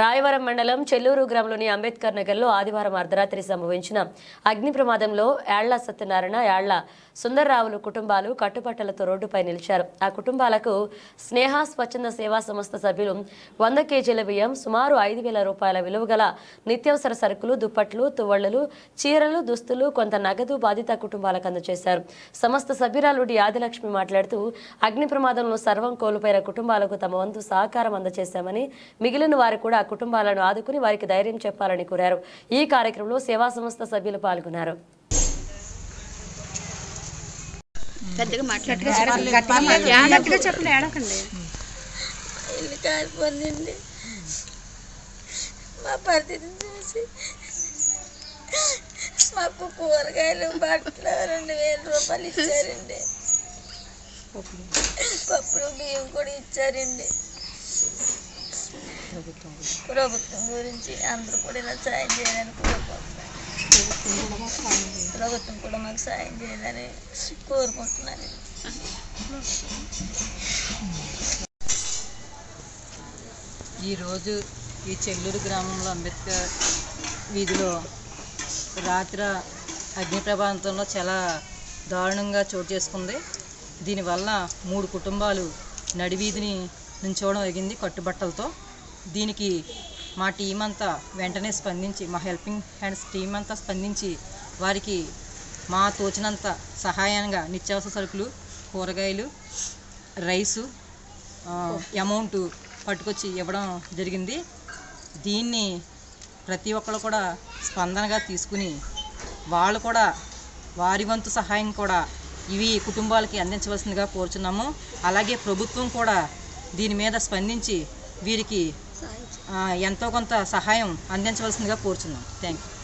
రాయవరం మండలం చెల్లూరు గ్రామంలోని అంబేద్కర్ నగర్లో ఆదివారం అర్ధరాత్రి సంభవించిన అగ్ని ప్రమాదంలో యాళ్ళ సత్యనారాయణ యాళ్ళ సుందర్రావులు కుటుంబాలు కట్టుబట్టలతో రోడ్డుపై నిలిచారు. ఆ కుటుంబాలకు స్నేహ స్వచ్ఛంద సేవా సంస్థ సభ్యులు వంద కేజీల బియ్యం సుమారు ఐదు వేల రూపాయల విలువ గల నిత్యావసర సరుకులు దుప్పట్లు తువ్వళ్ళు చీరలు దుస్తులు కొంత నగదు బాధిత కుటుంబాలకు అందజేశారు. సంస్థ సభ్యురాలు డి ఆదిలక్ష్మి మాట్లాడుతూ అగ్ని ప్రమాదంలో సర్వం కోల్పోయిన కుటుంబాలకు తమ వంతు సహకారం అందజేశామని మిగిలిన వారు కూడా ఆ కుటుంబాలను ఆదుకుని వారికి ధైర్యం చెప్పాలని కోరారు. ఈ కార్యక్రమంలో సేవా సంస్థ సభ్యులు పాల్గొన్నారు. ఇల్లు కాలిపోయిందండి. మా పరిస్థితి చూసి మాకు కూరగాయలు బట్టలు రెండు వేల రూపాయలు ఇచ్చారండి. పప్పులు బియ్యం కూడా ఇచ్చారండి. ప్రభుత్వం గురించి అందరూ కూడా ఇలా సాయం చేయాలని కోరుకుంటున్నాను ప్రభుత్వం కూడా మాకు సాయం చేయాలని కోరుకుంటున్నాను ఈరోజు ఈ చెల్లూరు గ్రామంలో అంబేద్కర్ వీధిలో రాత్రి అగ్ని ప్రభావంతంలో చాలా దారుణంగా చోటు చేసుకుంది. దీనివల్ల మూడు కుటుంబాలు నడివీధిని నుంచోవడం జరిగింది కట్టుబట్టలతో. దీనికి మా టీం అంతా వెంటనే స్పందించి మా హెల్పింగ్ హ్యాండ్స్ టీం అంతా స్పందించి వారికి మా తోచినంత సహాయంగా నిత్యావసర సరుకులు కూరగాయలు రైసు అమౌంట్ పట్టుకొచ్చి ఇవ్వడం జరిగింది. దీన్ని ప్రతి ఒక్కరు కూడా స్పందనగా తీసుకుని వాళ్ళు కూడా వారి వంతు సహాయం కూడా ఇవి కుటుంబాలకి అందించవలసిందిగా కోరుచున్నాము. అలాగే ప్రభుత్వం కూడా దీని మీద స్పందించి వీరికి ఎంతో కొంత సహాయం అందించవలసిందిగా కోరుచున్నాం. Thank you